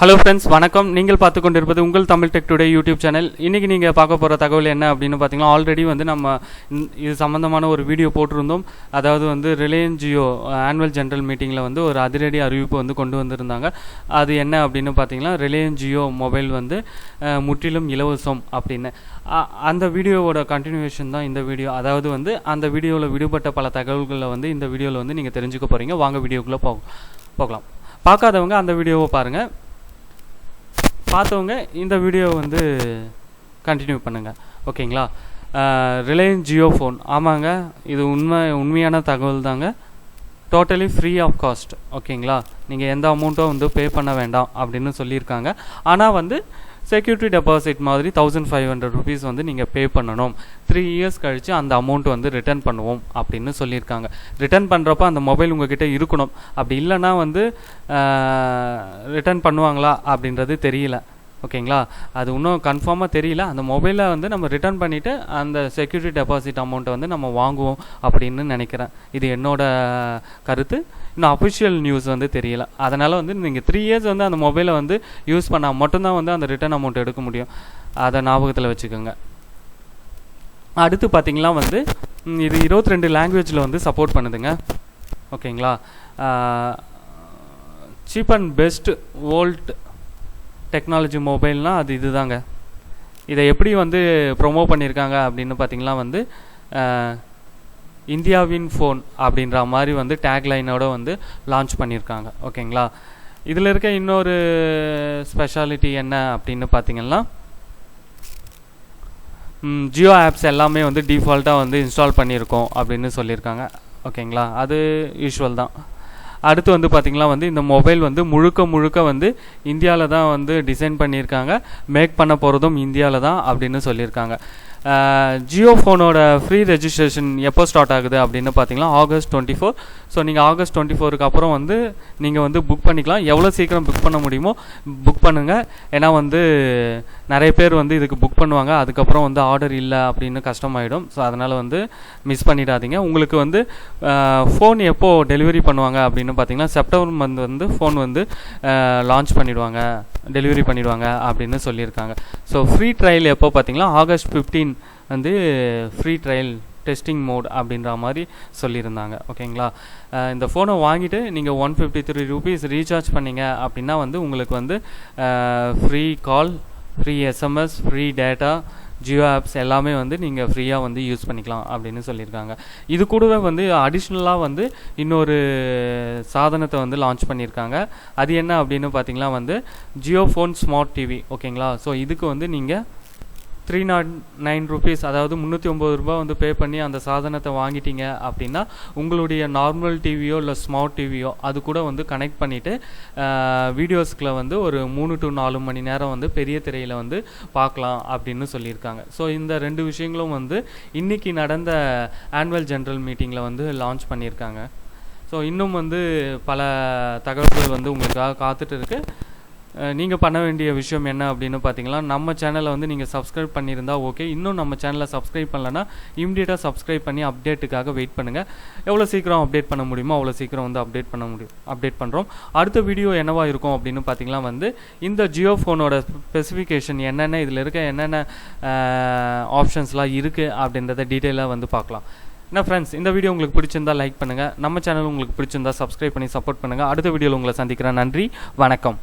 Hello friends வணக்கம். நீங்கள் பார்த்து கொண்டிருப்பது உங்கள் Tamil tech today YouTube channel இன்றைக்கி நீங்கள் பார்க்க போகிற தகவல் என்ன அப்படின்னு பார்த்தீங்கன்னா ஆல்ரெடி வந்து நம்ம இது சம்மந்தமான ஒரு வீடியோ போட்டிருந்தோம். அதாவது வந்து ரிலையன்ஸ் ஜியோ ஆனுவல் ஜென்ரல் மீட்டிங்கில் வந்து ஒரு அதிரடி அறிவிப்பு வந்து கொண்டு வந்திருந்தாங்க. அது என்ன அப்படின்னு பார்த்தீங்கன்னா ரிலையன்ஸ் ஜியோ மொபைல் வந்து முற்றிலும் இலவசம் அப்படின்னு. அந்த வீடியோவோட கண்டினியூவேஷன் தான் இந்த வீடியோ அதாவது வந்து அந்த வீடியோவில் விடுபட்ட பல தகவல்களை வந்து இந்த வீடியோவில் வந்து நீங்கள் தெரிஞ்சுக்க போகிறீங்க வாங்க வீடியோக்குள்ளே போக போகலாம். பார்க்காதவங்க அந்த வீடியோவை பாருங்கள் பார்த்தவங்க இந்த வீடியோ வந்து கண்டினியூ பண்ணுங்கள் ஓகேங்களா ரிலையன்ஸ் ஜியோ ஃபோன் ஆமாங்க இது உண்மை உண்மையான தகவல் தாங்க. டோட்டலி ஃப்ரீ ஆஃப் காஸ்ட் ஓகேங்களா நீங்கள் எந்த அமௌண்ட்டும் வந்து பே பண்ண வேண்டாம் அப்படின்னு சொல்லியிருக்காங்க. ஆனால் வந்து செக்யூரிட்டி டெபாசிட் மாதிரி தௌசண்ட் ஃபைவ் ஹண்ட்ரட் ருபீஸ் வந்து நீங்கள் பே பண்ணணும். த்ரீ இயர்ஸ் கழித்து அந்த அமௌண்ட் வந்து ரிட்டர்ன் பண்ணுவோம் அப்படின்னு சொல்லியிருக்காங்க. ரிட்டர்ன் பண்ணுறப்ப அந்த மொபைல் உங்ககிட்ட இருக்கணும். அப்படி இல்லைன்னா வந்து ரிட்டர்ன் பண்ணுவாங்களா அப்படின்றது தெரியல. ஓகேங்களா? அது இன்னும் கன்ஃபார்மாக தெரியல. அந்த மொபைலை வந்து நம்ம ரிட்டர்ன் பண்ணிவிட்டு அந்த செக்யூரிட்டி டெபாசிட் அமௌண்ட்டை வந்து நம்ம வாங்குவோம் அப்படின்னு நினைக்கிறேன். இது என்னோட கருத்து. இன்னும் அஃபிஷியல் நியூஸ் வந்து தெரியல. அதனால் வந்து நீங்கள் த்ரீ இயர்ஸ் வந்து அந்த மொபைலை வந்து யூஸ் பண்ணால் மட்டும்தான் வந்து அந்த ரிட்டர்ன் அமௌண்ட் எடுக்க முடியும். அதை ஞாபகத்தில் வச்சுக்கோங்க. அடுத்து பார்த்திங்கன்னா வந்து இது இருபத்தி ரெண்டு லாங்குவேஜில் வந்து சப்போர்ட் பண்ணுதுங்க. ஓகேங்களா? Cheap and best VoLTE technology மொபைல்னால் அது இதுதாங்க. இதை எப்படி வந்து ப்ரொமோ பண்ணியிருக்காங்க அப்படின்னு பார்த்திங்கன்னா வந்து இந்தியாவின் ஃபோன் அப்படின்ற மாதிரி வந்து டேக்லைனோட வந்து லான்ச் பண்ணியிருக்காங்க ஓகேங்களா? இதில் இருக்க இன்னொரு ஸ்பெஷாலிட்டி என்ன அப்படின்னு பார்த்தீங்கன்னா ஜியோ ஆப்ஸ் எல்லாமே வந்து டிஃபால்ட்டாக வந்து இன்ஸ்டால் பண்ணியிருக்கோம் அப்படின்னு சொல்லியிருக்காங்க. ஓகேங்களா? அது யூஷுவல் தான். அடுத்து வந்து பார்த்திங்கன்னா வந்து இந்த மொபைல் வந்து முழுக்க முழுக்க வந்து இந்தியாவில் தான் வந்து டிசைன் பண்ணியிருக்காங்க. மேக் பண்ண போகிறதும் இந்தியாவில் தான் அப்படின்னு சொல்லியிருக்காங்க. ஜியோ ஃபோனோட ஃப்ரீ ரெஜிஸ்ட்ரேஷன் எப்போ ஸ்டார்ட் ஆகுது அப்படின்னு பார்த்தீங்கன்னா ஆகஸ்ட் டுவெண்ட்டி ஃபோர் ஸோ நீங்கள் ஆகஸ்ட் டுவெண்ட்டி ஃபோருக்கு அப்புறம் வந்து நீங்கள் வந்து புக் பண்ணிக்கலாம். எவ்வளோ சீக்கிரம் புக் பண்ண முடியுமோ புக் பண்ணுங்கள் ஏன்னா வந்து நிறைய பேர் வந்து இதுக்கு புக் பண்ணுவாங்க. அதுக்கப்புறம் வந்து ஆர்டர் இல்லை அப்படின்னு கஷ்டமாயிடும். ஸோ அதனால் வந்து மிஸ் பண்ணிடாதீங்க. உங்களுக்கு வந்து ஃபோன் எப்போது டெலிவரி பண்ணுவாங்க அப்படின்னு பார்த்தீங்கன்னா செப்டம்பர் மந்த் வந்து ஃபோன் வந்து லான்ச் பண்ணிடுவாங்க. டெலிவரி பண்ணிடுவாங்க அப்படின்னு சொல்லியிருக்காங்க. ஸோ ஃப்ரீ ட்ரையல் எப்போ பார்த்தீங்கன்னா ஆகஸ்ட் ஃபிஃப்டீன் வந்து ஃப்ரீ ட்ரையல் டெஸ்டிங் மோட் அப்படின்ற மாதிரி சொல்லியிருந்தாங்க. ஓகேங்களா? இந்த ஃபோனை வாங்கிட்டு நீங்கள் one fifty three rupees recharge பண்ணீங்க அப்படின்னா வந்து உங்களுக்கு வந்து free call free SMS free data Jio apps எல்லாமே வந்து நீங்கள் ஃப்ரீயாக வந்து யூஸ் பண்ணிக்கலாம் அப்படின்னு சொல்லியிருக்காங்க. இது கூடவே வந்து அடிஷ்னலாக வந்து இன்னொரு சாதனத்தை வந்து லான்ச் பண்ணியிருக்காங்க. அது என்ன அப்படின்னு பார்த்தீங்கன்னா வந்து ஜியோ ஃபோன் ஸ்மார்ட் டிவி ஓகேங்களா? ஸோ இதுக்கு வந்து நீங்கள் த்ரீ நாட் நைன் ருபீஸ் அதாவது முந்நூற்றி ஒம்பது ரூபாய் வந்து பே பண்ணி அந்த சாதனத்தை வாங்கிட்டீங்க அப்படின்னா உங்களுடைய நார்மல் டிவியோ இல்லை ஸ்மார்ட் டிவியோ அது கூட வந்து கனெக்ட் பண்ணிவிட்டு வீடியோஸ்க்குள்ள வந்து ஒரு மூணு டு நாலு மணி நேரம் வந்து பெரிய திரையில் வந்து பார்க்கலாம் அப்படின்னு சொல்லியிருக்காங்க. ஸோ இந்த ரெண்டு விஷயங்களும் வந்து இன்றைக்கி நடந்த ஆனுவல் ஜென்ரல் மீட்டிங்கில் வந்து லான்ச் பண்ணியிருக்காங்க. ஸோ இன்னும் வந்து பல தகவல்கள் வந்து உங்களுக்காக காத்துட்டு இருக்குது நீங்கள் பண்ண வேண்டிய விஷயம் என்ன அப்படின்னு பார்த்தீங்கன்னா நம்ம சேனலை வந்து நீங்கள் சப்ஸ்கிரைப் பண்ணியிருந்தா ஓகே இன்னும் நம்ம சேனலை சப்ஸ்கிரைப் பண்ணலன்னா இம்மிடியட்டாக சப்ஸ்கிரைப் பண்ணி அப்டேட்டுக்காக வெயிட் பண்ணுங்கள் எவ்வளோ சீக்கிரம் அப்டேட் பண்ண முடியுமோ அவ்வளோ சீக்கிரம் வந்து அப்டேட் பண்ண முடியும் அப்டேட் பண்ணுறோம் அடுத்த வீடியோ என்னவா இருக்கும் அப்படின்னு பார்த்தீங்கன்னா வந்து இந்த ஜியோ ஃபோனோட ஸ்பெசிஃபிகேஷன் என்னென்ன இதில் இருக்க என்னென்ன ஆப்ஷன்ஸ்லாம் இருக்குது அப்படின்றத டீட்டெயிலாக வந்து பார்க்கலாம் என்ன ஃப்ரெண்ட்ஸ் இந்த வீடியோ உங்களுக்கு பிடிச்சிருந்தா லைக் பண்ணுங்கள் நம்ம சேனல் உங்களுக்கு பிடிச்சிருந்தா சப்ஸ்கிரைப் பண்ணி சப்போர்ட் பண்ணுங்கள் அடுத்த வீடியோவில் உங்களை சந்திக்கிறேன். நன்றி வணக்கம்.